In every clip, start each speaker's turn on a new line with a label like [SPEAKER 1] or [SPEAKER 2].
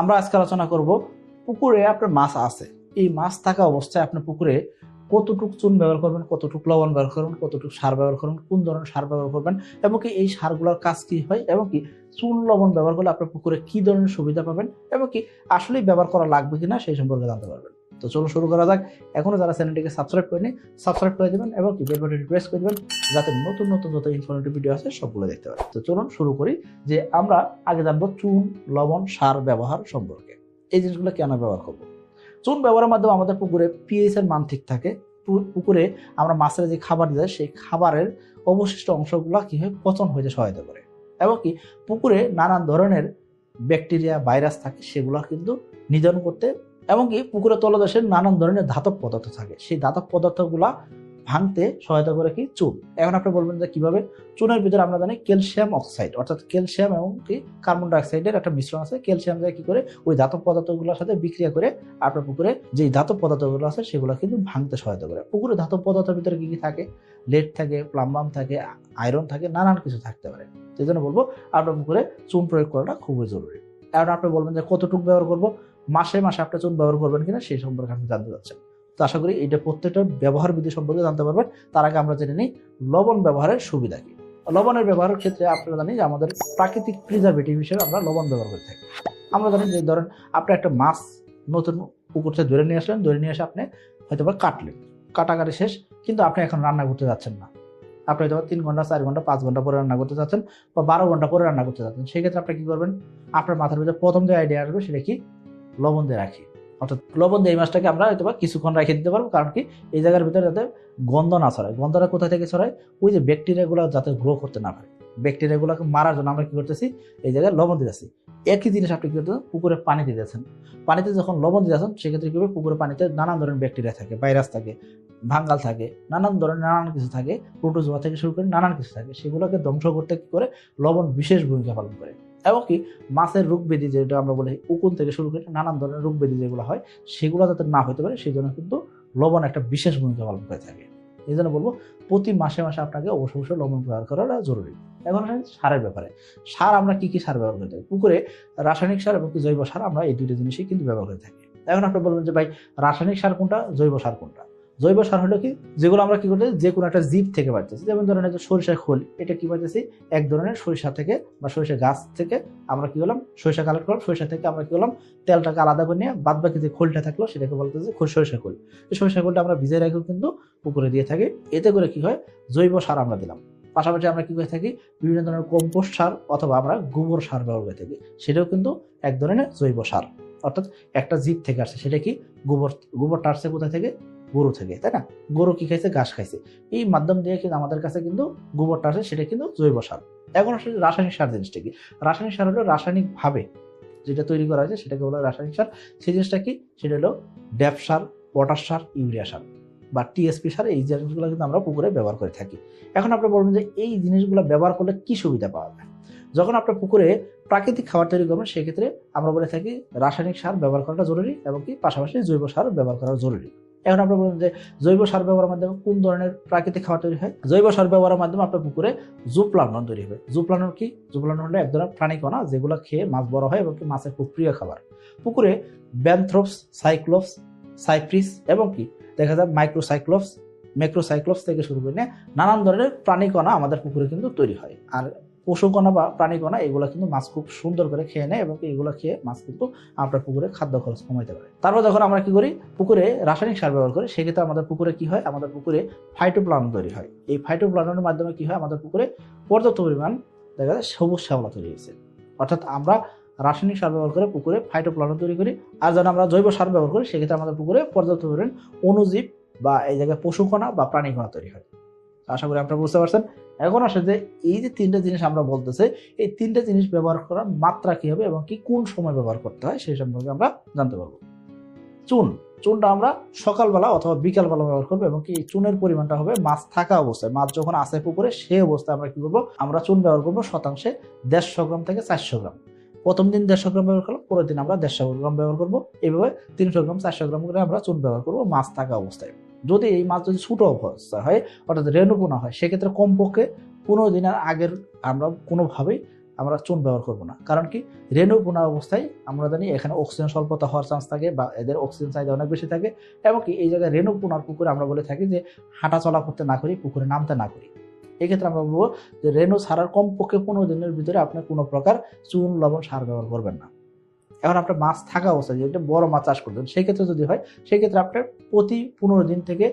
[SPEAKER 1] আমরা আজকে আলোচনা করব পুকুরে আপনার মাছ আছে। এই মাছ থাকা অবস্থায় আপনি পুকুরে কতটুক চুন ব্যবহার করবেন, কতটুক লবণ ব্যবহার করবেন, কতটুক সার ব্যবহার করবেন, কোন ধরনের সার ব্যবহার করবেন এবং কি এই সারগুলোর কাজ কি হয় এবং কি চুন, লবণ ব্যবহার করলে আপনার পুকুরে কি ধরনের সুবিধা পাবেন এবং কি আসলেই ব্যবহার করা লাগবে কিনা সেই সম্পর্কে জানতে পারবেন। তো চলো শুরু করা যাক। এখনও যারা চ্যানেলটিকে সাবস্ক্রাইব করেনি সাবস্ক্রাইব করে দেবেন এবং বেল বাটনটি প্রেস করে দেবেন, যাতে নতুন নতুন যত ইনফরমেটিভ ভিডিও আছে সবগুলো দেখতে পারেন। তো চলুন শুরু করি যে আমরা আগে জানব চুন, লবণ, সার ব্যবহার সম্পর্কে। এই জিনিসগুলো কেন ব্যবহার করব? চুন ব্যবহারের মাধ্যমে আমাদের পুকুরে পিএইচ এর মান ঠিক থাকে। পুকুরে আমরা মাছের যে খাবার দেয় সেই খাবারের অবশিষ্ট অংশগুলো কি হয় পচন হইতে সহায়তা করে। এবং কি, পুকুরে নানান ধরনের ব্যাকটেরিয়া ভাইরাস থাকে, সেগুলো কিন্তু নিধন করতে এমনকি পুকুরের তলদেশের নানান ধরনের ধাতব পদার্থ থাকে। সেই ধাতব পদার্থগুলা ভাঙতে সহায়তা করে কি? চুন। এখন আপনি বলবেন যে কীভাবে? চুনের ভিতরে আমরা জানি ক্যালসিয়াম অক্সাইড, অর্থাৎ ক্যালসিয়াম এবং কি কার্বন ডাইঅক্সাইডের একটা মিশ্রণ আছে। ক্যালসিয়াম যায় কি করে? ওই ধাতব পদার্থগুলোর সাথে বিক্রিয়া করে আপনার পুকুরে যে ধাতব পদার্থগুলো আছে সেগুলো কিন্তু ভাঙতে সহায়তা করে। পুকুরে ধাতব পদার্থের ভিতরে কি কি থাকে? লেড থাকে প্লাম্বাম থাকে, আয়রন থাকে, নানান কিছু থাকতে পারে। সেই জন্য বলব, আপনার পুকুরে চুন প্রয়োগ করাটা খুবই জরুরি। এখন আপনি বলবেন যে কতটুকু ব্যবহার করব? মাসে মাসে আপনার চুন ব্যবহার করবেন কিনা সেই সম্পর্কে আপনি জানতে চাচ্ছেন। তো আশা করি এটা প্রত্যেকটা ব্যবহার বিধি সম্পর্কে জানতে পারবেন। তার আগে আমরা জেনে নিই লবণ ব্যবহারের সুবিধা কি। লবণের ব্যবহারের ক্ষেত্রে আপনারা জানি যে আমাদের প্রাকৃতিক প্রিজারভেটিভ হিসেবে আমরা লবণ ব্যবহার করে থাকি। আমরা জানি যে ধরেন আপনি একটা মাছ নতুন পুকুর থেকে ধরে নিয়ে আসলেন, ধরে নিয়ে এসে আপনি হয়তো বা কাটলেন কাটাকাটি শেষ, কিন্তু আপনি এখন রান্না করতে যাচ্ছেন না। আপনি হয়তো তিন ঘণ্টা, চার ঘণ্টা, পাঁচ ঘণ্টা পরে রান্না করতে যাচ্ছেন বা বারো ঘণ্টা পরে রান্না করতে যাচ্ছেন। সেক্ষেত্রে আপনি কি করবেন? আপনার মাথার ভিতরে প্রথম যে আইডিয়া আসবে সেটা কি? লবণ দিয়ে রাখি। অর্থাৎ লবণ দিয়ে এই মাছটাকে আমরা হয়তো কিছুক্ষণ রেখে দিতে পারব, কারণ কি এই জায়গার ভিতরে যাতে গন্ধ না ছড়ায়। গন্ধটা কোথা থেকে ছড়ায়? ওই যে ব্যাকটেরিয়াগুলো যাতে গ্রো করতে না পারে। ব্যাকটেরিয়াগুলোকে মারার জন্য আমরা কি করতেছি? এই জায়গায় লবণ দিতেছি। একই জিনিস আপনি কি করতেছেন পুকুরে পানি দিতেছেন পানিতে যখন লবণ দিয়ে দিতেছেন সেক্ষেত্রে কি হবে? পুকুরে পানিতে নানান ধরনের ব্যাকটেরিয়া থাকে ভাইরাস থাকে ভাঙ্গাল থাকে, নানান ধরনের নানান কিছু থাকে প্রোটোজোয়া থেকে শুরু করে নানান কিছু থাকে। সেগুলোকে ধ্বংস করতে কি করে? লবণ বিশেষ ভূমিকা পালন করে। এমনকি মাছের রোগ ব্যাধি যেটা আমরা বলি উকুন থেকে শুরু করে নানান ধরনের রোগ ব্যাধি যেগুলো হয়, সেগুলো যাতে না হতে পারে সেই জন্য কিন্তু লবণ একটা বিশেষ ভূমিকা পালন করে থাকে। এই জন্য বলব, প্রতি মাসে মাসে আপনাকে অবশ্যই অবশ্যই লবণ ব্যবহার করাটা জরুরি। এখন আসেন সারের ব্যাপারে। সার আমরা কি কি সার ব্যবহার করে থাকি? পুকুরে রাসায়নিক সার এবং কি জৈব সার আমরা এই দুটো জিনিসই কিন্তু ব্যবহার করে থাকি। এখন আপনি বলবেন যে, ভাই, রাসায়নিক সার কোনটা, জৈব সার কোনটা? জৈব সার হলো কি? যেগুলো আমরা কি করতেছি? যে কোনো একটা জীব থেকে পাইতেছি। যেমন ধরেন এই যে সরিষার খোল, এটা কি পাইতেছি? এক ধরনের সরিষা থেকে বা সরিষা গাছ থেকে আমরা কি করলাম? সরিষা কালেক্ট করলাম। সরিষা থেকে আমরা কি করলাম? তেলটাকে আলাদা করে নিয়ে বাদ বাকি যে খোলটা থাকল, সেটাকে বলতেছি সরিষা খোল। এই সরিষা খোলটা আমরা ভিজে রেখেও কিন্তু পুকুরে দিয়ে থাকি। এতে করে কি হয়? জৈব সার আমরা দিলাম। পাশাপাশি আমরা কি করে থাকি? বিভিন্ন ধরনের কম্পোস্ট সার অথবা আমরা গোবর সার ব্যবহার করে থাকি। সেটাও কিন্তু এক ধরনের জৈব সার। অর্থাৎ একটা জীব থেকে আসছে। সেটা কি? গোবর গোবরটা আসছে কোথা থেকে? গরু থেকে, তাই না? গরু কি খাইছে? ঘাস খাইছে। এই মাধ্যম দিয়ে কিন্তু আমাদের কাছে কিন্তু গোবরটা আসে, সেটা কিন্তু জৈব সার। এখন আসলে রাসায়নিক সার জিনিসটা কি? রাসায়নিক সার হলো রাসায়নিক ভাবে যেটা তৈরি করা হয়েছে, সেটাকে বলা রাসায়নিক সার। সেই জিনিসটা কি? সেটা হলো ড্যাপ সার, পটাশ সার, ইউরিয়া সার বা টিএসপি সার, এই জিনিসগুলো কিন্তু আমরা পুকুরে ব্যবহার করে থাকি। এখন আপনি বলবেন যে এই জিনিসগুলো ব্যবহার করলে কি সুবিধা পাওয়া যায়? যখন আপনার পুকুরে প্রাকৃতিক খাবার তৈরি করবেন, সেক্ষেত্রে আমরা বলে থাকি রাসায়নিক সার ব্যবহার করাটা জরুরি এবং কি পাশাপাশি জৈব সার ব্যবহার করা জরুরি। এখন আপনি বলবেন যে জৈব সার ব্যবহারের মাধ্যমে কোন ধরনের প্রাকৃতিক খাবার তৈরি হয়? জৈব সার ব্যবহারের মাধ্যমে আপনার পুকুরে জুপ্লানন তৈরি হবে। জুপ্লানন কি? জুপ্লানন হলো এক ধরনের প্রাণীকণা যেগুলো খেয়ে মাছ বড় হয় এবং কি মাছের খুব প্রিয় খাবার। পুকুরে ব্যান্থ্রোপস, সাইক্লোপস, সাইপ্রিস এবং কি? দেখা যায় মাইক্রোসাইক্লোপস ম্যাক্রোসাইক্লোপস থেকে শুরু করে নানান ধরনের প্রাণীকণা আমাদের পুকুরে কিন্তু তৈরি হয়। আর পশুকণা বা প্রাণীকণা, এগুলো কিন্তু মাছ খুব সুন্দর করে খেয়ে নেয় এবং এগুলো খেয়ে মাছ কিন্তু আপনার পুকুরে খাদ্য খরচ কমাইতে পারে। তারপর যখন আমরা কি করি, পুকুরে রাসায়নিক সার ব্যবহার করি, সেক্ষেত্রে আমাদের পুকুরে কি হয়? আমাদের পুকুরে ফাইটোপ্লান তৈরি হয়। এই ফাইটোপ্লানের মাধ্যমে কি হয়? আমাদের পুকুরে পর্যাপ্ত পরিমাণ দেখা যায় সবুজ শ্যাওলা তৈরি হয়েছে। অর্থাৎ আমরা রাসায়নিক সার ব্যবহার করে পুকুরে ফাইটোপ্লান তৈরি করি। আর যখন আমরা জৈব সার ব্যবহার করি, সেক্ষেত্রে আমাদের পুকুরে পর্যাপ্ত পরিমাণ অনুজীব বা এই জায়গায় পশুকণা বা প্রাণীকণা তৈরি হয়। আশা করি আপনারা বুঝতে পারছেন। এখন আসে যে এই যে তিনটা জিনিস আমরা বলতেছি, এই তিনটা জিনিস ব্যবহার করার মাত্রা কি হবে এবং কি কোন সময় ব্যবহার করতে হয় সেই সম্পর্কে আমরা জানতে পারব। চুন, চুনটা আমরা সকালবেলা অথবা বিকালবেলা ব্যবহার করব এবং কি চুনের পরিমাণটা হবে মাছ থাকা অবস্থায়। মাছ যখন আসে পুকুরে, সেই অবস্থায় আমরা কি করব? আমরা চুন ব্যবহার করব শতাংশে দেড়শো গ্রাম থেকে চারশো গ্রাম। প্রথম দিন দেড়শো গ্রাম ব্যবহার করলাম, পরের দিন আমরা দেড়শো গ্রাম ব্যবহার করব। এইভাবে তিনশো গ্রাম, চারশো গ্রাম করে আমরা চুন ব্যবহার করব মাছ থাকা অবস্থায়। যদি এই মাছ যদি ছোটো অবস্থা হয় অর্থাৎ রেণুপোনা হয়, সেক্ষেত্রে কমপক্ষে পনেরো দিনের আগের আমরা কোনোভাবেই আমরা চুন ব্যবহার করব না। কারণ কি রেণু পোনা অবস্থায় আমরা জানি এখানে অক্সিজেন স্বল্পতা হওয়ার চান্স থাকে বা এদের অক্সিজেন চাহিদা অনেক বেশি থাকে এমনকি এই জায়গায় রেণু পোনার পুকুরে আমরা বলে থাকি যে হাঁটা চলা করতে না করি, পুকুরে নামতে না করি। এক্ষেত্রে আমরা বলব যে রেণু ছাড়ার কমপক্ষে পনেরো দিনের ভিতরে আপনি কোনো প্রকার চুন, লবণ সার ব্যবহার করবেন না। এখন আপনার মাছ থাকা অবস্থায় যেটা বড় মাছ চাষ করবেন সেই ক্ষেত্রে যদি হয় সেই ক্ষেত্রে আপনার প্রতি পনেরো দিন থেকে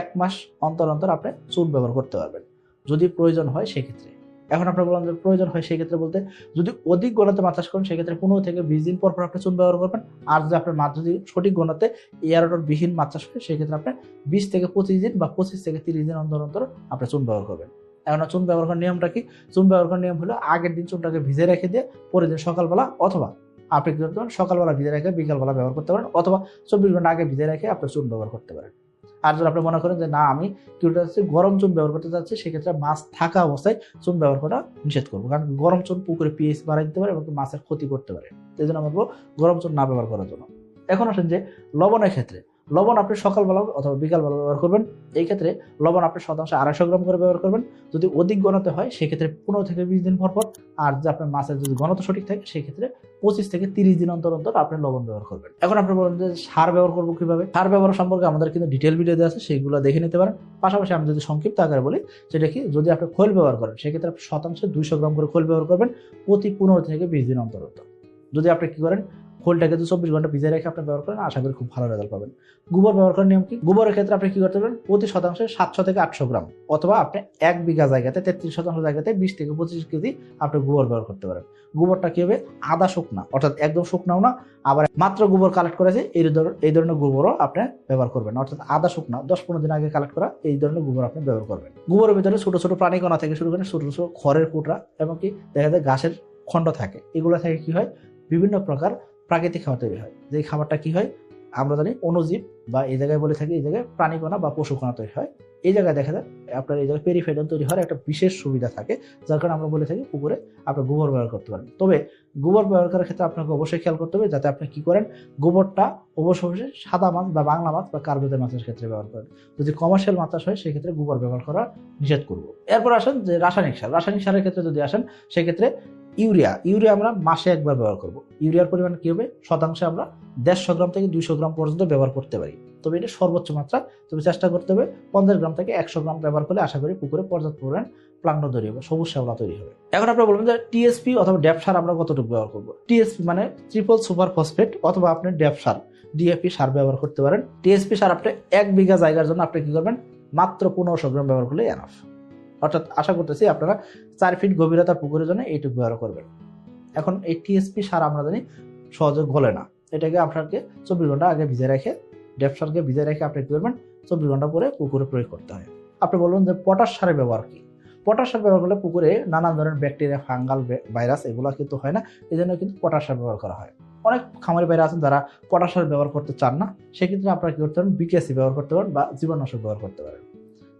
[SPEAKER 1] এক মাস অন্তর অন্তর আপনি চুন ব্যবহার করতে পারবেন। যদি প্রয়োজন হয়, সেক্ষেত্রে। এখন আপনার বললাম যে প্রয়োজন হয় সেই ক্ষেত্রে বলতে যদি অধিক গণতে মাছ চাষ করেন, সেক্ষেত্রে পনেরো থেকে বিশ দিন পর পর আপনি চুন ব্যবহার করবেন। আর যদি আপনার মাছ যদি সঠিক গণতে এয়ারোডর বিহীন মাছ চাষ করেন, সেক্ষেত্রে আপনি বিশ থেকে পঁচিশ দিন বা পঁচিশ থেকে তিরিশ দিন অন্তর অন্তর আপনি চুন ব্যবহার করবেন। এখন চুন ব্যবহার করার নিয়মটা কি? চুন ব্যবহার করার নিয়ম হলো আগের দিন চুনটাকে ভিজে রেখে দিয়ে, পরের দিন সকালবেলা অথবা আপনি কি করতে পারেন? সকালবেলা ভিজে রেখে বিকালবেলা ব্যবহার করতে পারেন অথবা চব্বিশ ঘণ্টা আগে ভিজে রেখে আপনি চুন ব্যবহার করতে পারেন। আর যদি আপনি মনে করেন যে, না, আমি কি করতে চাচ্ছি গরম চুন ব্যবহার করতে চাচ্ছি সেক্ষেত্রে মাছ থাকা অবস্থায় চুন ব্যবহার করা নিষেধ করব। কারণ গরম চুন পুকুরে পিএইচ বাড়াই দিতে পারে এবং মাছের ক্ষতি করতে পারে। সেই জন্য আমরা বলব গরম চুন না ব্যবহার করার জন্য। এখন আসেন যে, লবণের ক্ষেত্রে। লবণ আপনি সকালবেলা অথবা বিকালবেলা ব্যবহার করবেন। এই ক্ষেত্রে লবণ আপনি শতাংশ আড়াইশো গ্রাম করে ব্যবহার করবেন। যদি অধিক গণতে হয়, সেক্ষেত্রে পনেরো থেকে বিশ দিন পর পর। আর যে আপনার মাছের যদি গণত সঠিক থাকে, সেক্ষেত্রে পঁচিশ থেকে তিরিশ দিন অন্তর অন্তর আপনি লবণ ব্যবহার করবেন। এখন আপনি বলেন যে সার ব্যবহার করব কীভাবে? সার ব্যবহার সম্পর্কে আমাদের কিন্তু ডিটেল ভিডিও দেওয়া আছে সেইগুলো দেখে নিতে পারেন। পাশাপাশি আমি যদি সংক্ষিপ্ত আকারে বলি, সেটা কি যদি আপনি খোল ব্যবহার করেন, সেক্ষেত্রে আপনি শতাংশে দুইশো গ্রাম করে খোল ব্যবহার করবেন প্রতি পনেরো থেকে বিশ দিন অন্তর অন্তর। যদি আপনি কি করেন খোলটাকে যদি চব্বিশ ঘণ্টা ভিজে রেখে আপনি ব্যবহার করেন, আশা করি খুব ভালো রেজাল্ট পাবেন। গোবর ব্যবহার করার নিয়ম কি? গোবরের ক্ষেত্রে আপনি কি করতে পারেন? প্রতি শতাংশে সাতশো থেকে আটশো গ্রাম অথবা আপনি এক বিঘা জায়গাতে, তেত্রিশ শতাংশ জায়গাতে বিশ থেকে পঁচিশ কেজি আপনি গোবর ব্যবহার করতে পারেন। গোবরটা কি হবে? আদা শুকনা, অর্থাৎ একদম শুকনাও না, আবার মাত্র গোবর কালেক্ট করেছে এই এই ধরনের গোবরও আপনি ব্যবহার করবেন অর্থাৎ আদা শুকনা, দশ পনেরো দিন আগে কালেক্ট করা, এই ধরনের গোবর আপনি ব্যবহার করবেন। গোবরের ভিতরে ছোট ছোট প্রাণী কণা থেকে শুরু করে ছোট ছোট খড়ের কুটরা এমনকি দেখা যায় ঘাসের খণ্ড থাকে। এগুলো থেকে কি হয়? বিভিন্ন প্রকার প্রাকৃতিক খাবার তৈরি হয়। যে খাবারটা কি হয়? আমরা জানি অনুজীব বা এই জায়গায় বলে থাকি, এই জায়গায় প্রাণীকণা বা পশুকণা তৈরি হয়। এই জায়গায় দেখা যায় আপনার এই জায়গায় পেরিফেডন তৈরি হওয়ার একটা বিশেষ সুবিধা থাকে, যার কারণে আমরা বলে থাকি পুকুরে আপনি গোবর ব্যবহার করতে পারেন। তবে গোবর ব্যবহার করার ক্ষেত্রে আপনাকে অবশ্যই খেয়াল করতে হবে যাতে আপনি কি করেন, গোবরটা অবশ্যই অবশ্যই সাদা মাছ বা বাংলা মাছ বা কার্বোদের মাছের ক্ষেত্রে ব্যবহার করেন। যদি কমার্শিয়াল মাছ হয়, সেক্ষেত্রে গোবর ব্যবহার করা নিষেধ করব। এরপর আসেন যে রাসায়নিক সার। রাসায়নিক সারের ক্ষেত্রে যদি আসেন, সেক্ষেত্রে ইউরিয়া ইউরিয়া আমরা মাসে একবার ব্যবহার করব। ইউরিয়ার পরিমাণ কী হবে? শতাংশে আমরা দেড়শো গ্রাম থেকে দুইশো গ্রাম পর্যন্ত ব্যবহার করতে পারি। তবে এটা সর্বোচ্চ মাত্রা। তবে চেষ্টা করতে হবে পঞ্চাশ গ্রাম থেকে একশো গ্রাম ব্যবহার করলে আশা করি পুকুরে পর্যাপ্ত পরিমাণ প্লাঙ্ক তৈরি হবে, সবুজ শ্যাওলা তৈরি হবে। এখন আপনারা বলবেন যে টিএসপি অথবা ড্যাপ সার আমরা কতটুকু ব্যবহার করব? টিএসপি মানে ট্রিপল সুপার ফসফেট অথবা আপনি ড্যাপ সার সার ব্যবহার করতে পারেন। টিএসপি সার আপনি এক বিঘা জায়গার জন্য আপনি কি করবেন? মাত্র পনেরোশো গ্রাম ব্যবহার করলে এনাফ অর্থাৎ আশা করতেছি আপনারা চার ফিট গভীরতার পুকুরের জন্য এইটুকু ব্যবহার করবেন। এখন এই টিএসপি সার আমরা জানি সহজে গলে না। এটাকে আপনাকে চব্বিশ ঘণ্টা আগে ভিজে রেখে ডেপ সারকে ভিজে রেখে আপনি কি করবেন চব্বিশ ঘণ্টা পরে পুকুরে প্রয়োগ করতে হয়। আপনি বলবেন যে পটাশ সারের ব্যবহার কি? পটাশ সার ব্যবহার করলে পুকুরে নানান ধরনের ব্যাকটেরিয়া, ফাঙ্গাল ভাইরাস এগুলো কিন্তু হয় না। এই জন্য কিন্তু পটাশ সার ব্যবহার করা হয়। অনেক খামারি বাইরে আছেন যারা পটাশ সার ব্যবহার করতে চান না। সেক্ষেত্রে আপনারা কি করতে পারেন? বিকেসি ব্যবহার করতে পারেন বা জীবাণুনাশক ব্যবহার করতে পারেন।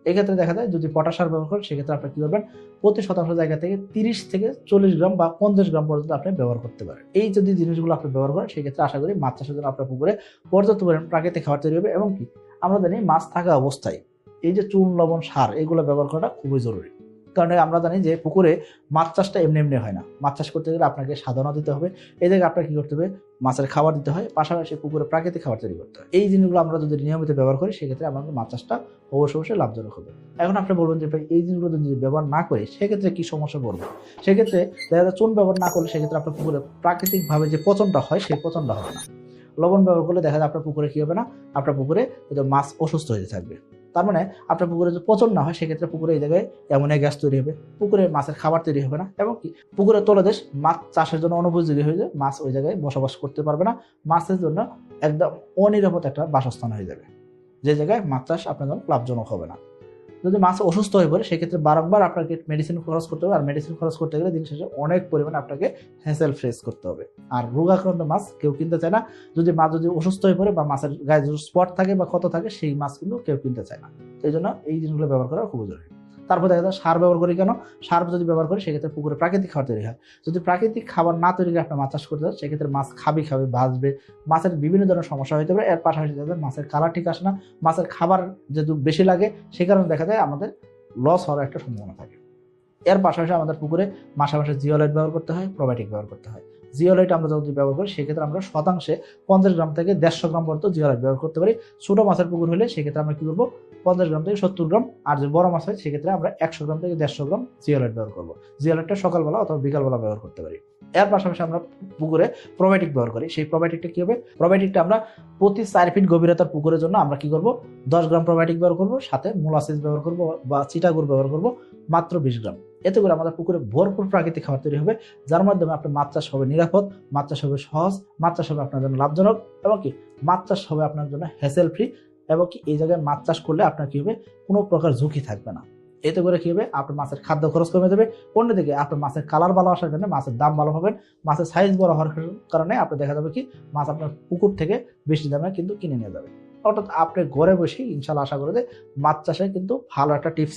[SPEAKER 1] এক্ষেত্রে দেখা যায় যদি পটাশ সার ব্যবহার করেন, সেক্ষেত্রে আপনি কী করবেন? প্রতি শতাংশ জায়গা থেকে তিরিশ থেকে চল্লিশ গ্রাম বা পঞ্চাশ গ্রাম পর্যন্ত আপনি ব্যবহার করতে পারেন। এই যদি জিনিসগুলো আপনি ব্যবহার করেন, সেক্ষেত্রে আশা করি মাছ চাষের জন্য আপনার পুকুরে পর্যাপ্ত পরিমাণ প্রাকৃতিক খাবার তৈরি হবে এবং কি? আমরা জানি মাছ থাকা অবস্থায় এই যে চুন, লবণ, সার, এগুলো ব্যবহার করাটা খুবই জরুরি। কারণ আমরা জানি যে পুকুরে মাছ চাষটা এমনি এমনি হয় না। মাছ চাষ করতে গেলে আপনাকে সাধনা দিতে হবে। এই জায়গায় আপনাকে কী করতে হবে? মাছের খাবার দিতে হয়। পাশাপাশি পুকুরে প্রাকৃতিক খাবার তৈরি করতে হয়। এই জিনিসগুলো আমরা যদি নিয়মিত ব্যবহার করি, সেক্ষেত্রে আমাদের মাছ চাষটা অবশ্যই অবশ্যই লাভজনক হবে। এখন আপনি বলবেন যে এই জিনিসগুলো যদি ব্যবহার না করি, সেক্ষেত্রে কী সমস্যা পড়বে? সেক্ষেত্রে দেখা যায় চুন ব্যবহার না করলে সেক্ষেত্রে আপনার পুকুরে প্রাকৃতিকভাবে যে পচনটা হয়, সেই পচনটা হবে না। লবণ ব্যবহার করলে দেখা যায় আপনার পুকুরে কী হবে না? আপনার পুকুরে মাছ অসুস্থ হয়ে থাকবে। তার মানে আপনার পুকুরে যদি পচন না হয়, সেক্ষেত্রে পুকুরে এই জায়গায় অ্যামোনিয়া গ্যাস তৈরি হবে। পুকুরে মাছের খাবার তৈরি হবে না এবং কি? পুকুরের তলদেশ মাছ চাষের জন্য অনুপযোগী হয়ে যায়। মাছ ওই জায়গায় বসবাস করতে পারবে না। মাছের জন্য একদম অনিরাপদ একটা বাসস্থান হয়ে যাবে। যে জায়গায় মাছ চাষ আপনার জন্য লাভজনক হবে না। যদি মাছ অসুস্থ হয়ে পড়ে, সেক্ষেত্রে বারংবার আপনাকে মেডিসিন খরচ করতে হবে। আর মেডিসিন খরচ করতে গেলে দিন শেষে অনেক পরিমাণে আপনাকে হ্যাসেল ফ্রেস করতে হবে। আর রোগাক্রান্ত মাছ কেউ কিনতে চায় না। যদি মাছ যদি অসুস্থ হয়ে পড়ে বা মাছের গায়ে স্পট থাকে বা ক্ষত থাকে, সেই মাছ কিন্তু কেউ কিনতে চায় না। এই জন্য এই জিনিসগুলো ব্যবহার করা খুব জরুরি। তারপর দেখা যায় সার ব্যবহার করি কেন? সার যদি ব্যবহার করি, সেক্ষেত্রে পুকুরে প্রাকৃতিক খাবার তৈরি হয়। যদি প্রাকৃতিক খাবার না তৈরি করে আপনার মাছ চাষ করতে চান সেক্ষেত্রে মাছ খাবি খাবে ভাজবে মাছের বিভিন্ন ধরনের সমস্যা হতে পারে। এর পাশাপাশি দেখা যায় মাছের কালার ঠিক আসে না। মাছের খাবার যেহেতু বেশি লাগে, সে কারণে দেখা যায় আমাদের লস হওয়ার একটা সম্ভাবনা থাকে। এর পাশাপাশি আমাদের পুকুরে মাসে মাসে জিওলাইট ব্যবহার করতে হয় প্রোবায়োটিক ব্যবহার করতে হয়। জিওলাইট আমরা যদি ব্যবহার করি, সেক্ষেত্রে আমরা শতাংশে পঞ্চাশ গ্রাম থেকে দেড়শো গ্রাম পর্যন্ত জিওলাইট ব্যবহার করতে পারি। ছোটো মাছের পুকুর হলে সেক্ষেত্রে আমরা কি করব? পঞ্চাশ গ্রাম থেকে সত্তর গ্রাম, আর যদি বড় মাছ হয়, সেক্ষেত্রে আমরা একশো গ্রাম থেকে দেড়শো গ্রাম জিওলাইট ব্যবহার করব। জিওলাইটটা সকালবেলা অথবা বিকালবেলা ব্যবহার করতে পারি। এর পাশাপাশি আমরা পুকুরে প্রোবায়োটিক ব্যবহার করি। সেই প্রোবায়োটিকটা কি হবে? প্রোবায়োটিকটা আমরা প্রতি চার ফিট গভীরতার পুকুরের জন্য আমরা কি করব? দশ গ্রাম প্রোবায়োটিক ব্যবহার করব, সাথে মোলাসিস ব্যবহার করব বা চিটাগুড় ব্যবহার করব, মাত্র বিশ গ্রাম। এতে করে আমাদের পুকুরে ভরপুর প্রাকৃতিক খাবার তৈরি হবে, যার মাধ্যমে আপনার মাছ চাষ হবে নিরাপদ, মাছ চাষ হবে সহজ, মাছ চাষ হবে আপনার জন্য লাভজনক, এবং কি মাছ চাষ হবে আপনার জন্য হ্যাসেল ফ্রি এবং কি এই জায়গায় মাছ চাষ করলে আপনার কি হবে? কোনো প্রকার ঝুঁকি থাকবে না। এতে করে কি হবে? আপনার মাছের খাদ্য খরচ কমে যাবে। অন্যদিকে আপনার মাছের কালার ভালো আসার কারণে মাছের দাম ভালো হবে। মাছের সাইজ বড় হওয়ার কারণে আপনার দেখা যাবে কি, মাছ আপনার পুকুর থেকে বেশি দামে কিন্তু কিনে নিয়ে যাবে। অর্থাৎ আপনি ঘরে বসে ইনশাল্লাহ আশা করে যে মাছ চাষে কিন্তু ভালো একটা টিপস